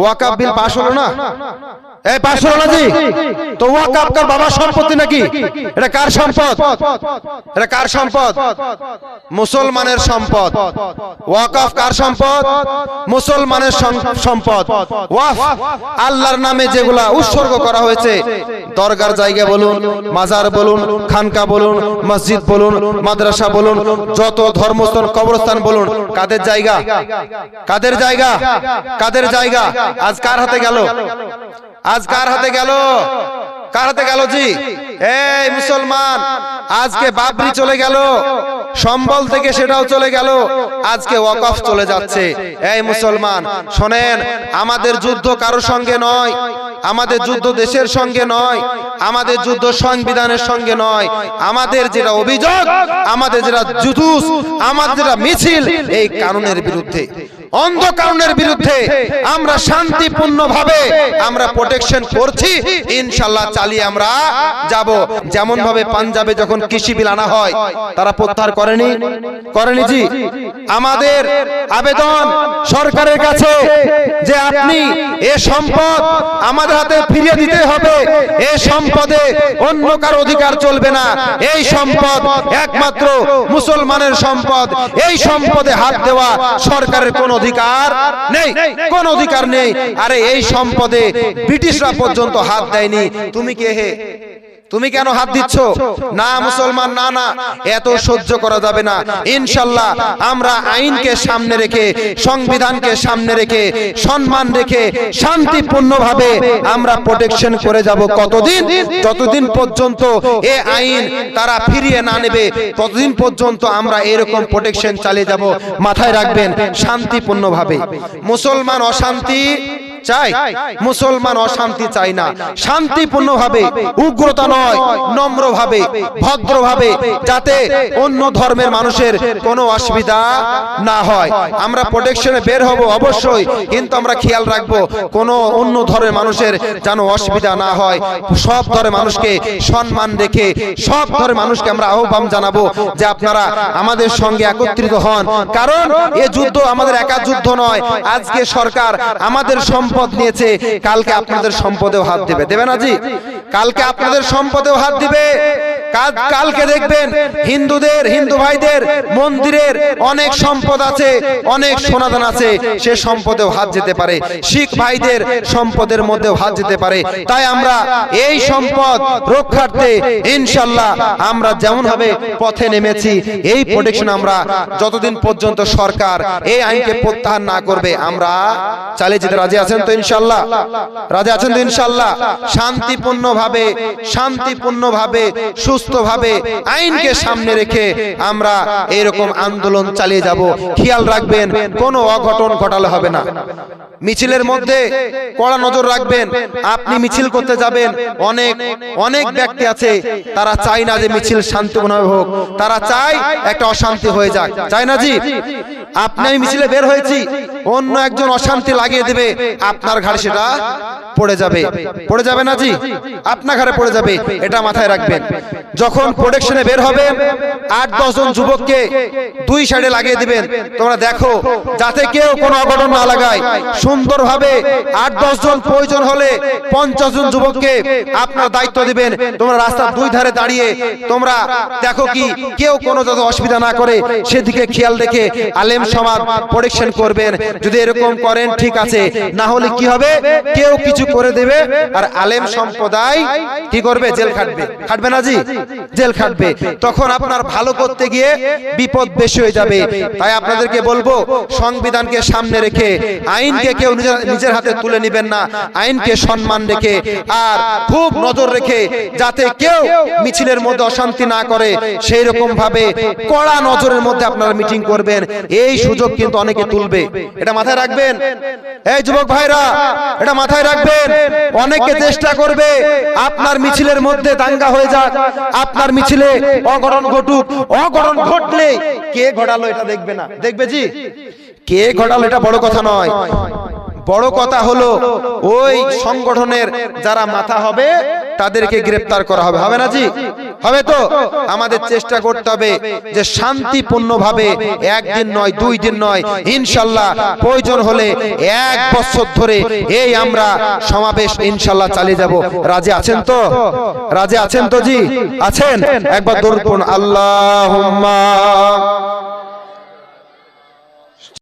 ওয়াকাব বিল পাশ হলো না? এই পাশ হলো না জি? তো ওয়াকাব কার বাবার সম্পত্তি নাকি? এটা কার সম্পদ? এটা কার সম্পদ? মুসলমানের সম্পদ। কার সম্পদ? মুসলমানের সম্পদ। ওয়াফ, আল্লাহর নামে যেগুলা উৎসর্গ করা হয়েছে, দরগার জায়গা বলুন, মাজার বলুন, খানকা বলুন, মসজিদ বলুন, মাদ্রাসা বলুন, যত ধর্মস্থান কবরস্থান বলুন, কাদের জায়গা? কাদের জায়গা? কাদের জায়গা? আজ কার হাতে গেল? আজ কার হাতে গেল? কার হাতে গেল জি? এই মুসলমান, আজকে বাবরি চলে গেল। সম্বল থেকে সেটাও চলে গেল। আজকে ওয়াকফ চলে যাচ্ছে। এই মুসলমান, শোনেন, আমাদের যুদ্ধ কারোর সঙ্গে নয়, আমাদের যুদ্ধ দেশের সঙ্গে নয়, আমাদের যুদ্ধ সংবিধানের সঙ্গে নয়। আমাদের যেটা অভিযোগ, আমাদের যেটা জুতুস আমাদের যেটা মিছিল, এই কারণের বিরুদ্ধে। অন্ধ কানুনের বিরুদ্ধে আমরা শান্তিপূর্ণ ভাবে আমরা প্রোটেকশন করছি ইনশাল্লাহ চালিয়ে আমরা যাব। যেমন ভাবে পাঞ্জাবে যখন কৃষি বিল আনা হয়, তারা প্রত্যাহার করেনি? করেনি জি। আমাদের আবেদন সরকারের কাছে যে আপনি এ সম্পদ আমাদের হাতে ফিরিয়ে দিতে হবে, এ সম্পদে অন্য কার অধিকার চলবে না। এই সম্পদ একমাত্র মুসলমানের সম্পদ, এই সম্পদে হাত দেওয়া সরকারের কোন অধিকার নেই কোন অধিকার নেই। আরে এই সম্পদে ব্রিটিশরা পর্যন্ত হাত দেয়নি। তুমি কে হে? তুমি কেন হাত দিচ্ছ? না মুসলমান না না এত সহ্য করা যাবে না। ইনশাল্লাহ আমরা আইনকে সামনে রেখে সংবিধানকে সামনে রেখে সম্মান রেখে শান্তিপূর্ণভাবে আমরা প্রোটেকশন করে যাব কতদিন? যতদিন পর্যন্ত এ আইন তারা ফিরিয়ে না নেবে ততদিন পর্যন্ত আমরা এরকম প্রোটেকশন চালিয়ে যাব। মাথায় রাখবেন শান্তিপূর্ণভাবে। মুসলমান অশান্তি চাই মুসলমান অশান্তি চাই না। শান্তিপূর্ণভাবে উগ্রতা নয় নম্রভাবে ভদ্রভাবে যাতে অন্য ধর্মের মানুষের কোনো অসুবিধা না হয়। আমরা প্রোটেকশনে বের হব অবশ্যই কিন্তু আমরা খেয়াল রাখব কোনো অন্য ধর্মের মানুষের যেন অসুবিধা না হয়। সব ধর্মের মানুষকে সম্মান রেখে সব ধর্মের মানুষকে আমরা আহ্বান জানাব যে আপনারা আমাদের সঙ্গে একত্রিত হন। কারণ এ যুদ্ধ আমাদের একা যুদ্ধ নয়। আজকে সরকার আমাদের সম্পদ নিয়েছে কালকে আপনাদের সম্পদেও হাত দিবে। দেবে না জি কালকে আপনাদের সম্পদেও হাত দিবে। কালকে দেখবেন হিন্দুদের, হিন্দু ভাইদের মন্দিরের অনেক সম্পদ আছে, অনেক সোনাদান আছে, সে সম্পদেও হাত যেতে পারে। শিখ ভাইদের সম্পদের মধ্যেও হাত যেতে পারে। তাই আমরা এই সম্পদ রক্ষার্থে ইনশাল্লাহ আমরা যেমন ভাবে পথে নেমেছি, এই প্রোটেকশন আমরা যতদিন পর্যন্ত সরকার এই আইনকে প্রত্যাহার না করবে, আমরা চালিয়ে যেতে রাজি আছেন তো ইনশাল্লাহ? রাজি আছেন তো ইনশাল্লাহ? শান্তিপূর্ণ ভাবে শান্তিপূর্ণ ভাবে সুস্থ ভাবে আইনকে সামনে রেখে আমরা এরকম আন্দোলন চালিয়ে যাব। খেয়াল রাখবেন, কোনো অঘটন ঘটালে হবে না। মিছিলের মধ্যে কড়া নজর রাখবেন, আপনি মিছিল করতে যাবেন। অনেক অনেক ব্যক্তি আছে, তারা চায় না যে মিছিল শান্তিপূর্ণভাবে হোক। তারা চায় একটা অশান্তি হয়ে যাক। চায় না জি? আপনি আমি মিছিলে বের হয়েছি। অন্য একজন অশান্তি লাগিয়ে দেবে। আপনার ঘাড়ে সেটা পড়ে যাবে। পড়ে যাবে না জি? আপনার ঘাড়ে পড়ে যাবে। এটা মাথায় রাখবেন। যখন প্রোটেকশনে বের হবে, আট, দশ জন যুবককে দুই সাইডে লাগিয়ে দিবেন। তোমরা দেখো, যাতে কেউ কোনো অঘটন না লাগায়। সুন্দরভাবে আট, দশ জন প্রয়োজন হলে পঞ্চাশ জন যুবককে আপনার দায়িত্ব দিবেন। তোমরা রাস্তার দুই ধারে দাঁড়িয়ে তোমরা দেখো কি, কেউ কোনো যাতে অসুবিধা না করে, সেদিকে খেয়াল রেখে আলেম সমাজ প্রোটেকশন করবেন। যদি এরকম করেন, ঠিক আছে। না হলে কি হবে? কেউ কিছু করে দেবে। আর আলেম সম্প্রদায় কি করবে? জেল খাটবে। খাটবে না জি? জেল খাটবে। তখন আপনার ভালো করতে গিয়ে বিপদ বেশি হয়ে যাবে। তাই আপনাদেরকে বলব, সংবিধানকে সামনে রেখে, আইনকে কেউ নিজের হাতে তুলে নেবেন না। আইনকে সম্মান রেখে আর খুব নজর রেখে যাতে কেউ মিছিলের মধ্যে অশান্তি না করে সেই রকম ভাবে কড়া নজরের মধ্যে আপনারা মিটিং করবেন। এই সুযোগ কিন্তু অনেকে তুলবে। এটা মাথায় রাখবেন। এই যুবক ভাইরা এটা মাথায় রাখবেন। অনেকে চেষ্টা করবে। আপনার মিছিলের মধ্যে দাঙ্গা হয়ে যাক। আপনার মিছিলে অঘটন ঘটুক। অঘটন ঘটলে কে ঘটালো এটা দেখবে না। দেখবে জি? কে ঘটালো এটা বড় কথা নয়। বড় কথা হলো ওই সংগঠনের যারা মাথা হবে তাদেরকে গ্রেপ্তার করা হবে। হবে না জি? হবে তো? আমাদের চেষ্টা করতে হবে যে শান্তিপূর্ণ ভাবে একদিন নয়, দুই দিন নয়, ইনশাল্লাহ প্রয়োজন হলে এক বছর ধরে এই আমরা সমাবেশ ইনশাল্লাহ চালিয়ে যাব। রাজে আছেন তো? রাজে আছেন তো জি? আছেন? একবার দরুদ আল্লাহ